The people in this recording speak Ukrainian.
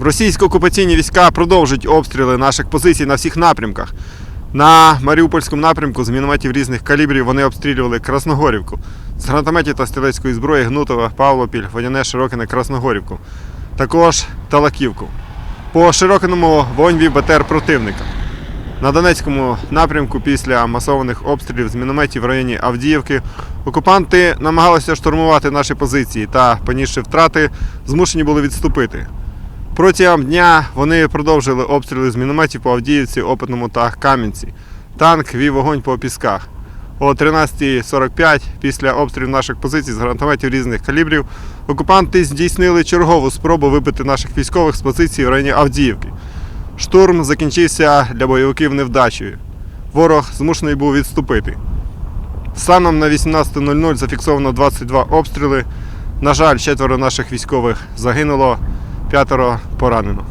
Російсько-окупаційні війська продовжують обстріли наших позицій на всіх напрямках. На Маріупольському напрямку з мінометів різних калібрів вони обстрілювали Красногорівку. З гранатометів та стрілецької зброї Гнутова, Павлопіль, Водяне, Широкине, Красногорівку. Також Талаківку. По Широкиному вогонь вів БТР противника. На Донецькому напрямку після масованих обстрілів з мінометів в районі Авдіївки окупанти намагалися штурмувати наші позиції та, понісши втрати, змушені були відступити. Протягом дня вони продовжили обстріли з мінометів по Авдіївці, Опитному та Кам'янці. Танк вів вогонь по пісках. О 13.45 після обстрілів наших позицій з гранатометів різних калібрів окупанти здійснили чергову спробу вибити наших військових з позицій в районі Авдіївки. Штурм закінчився для бойовиків невдачею. Ворог змушений був відступити. Станом на 18.00 зафіксовано 22 обстріли. На жаль, четверо наших військових загинуло, п'ятеро поранено.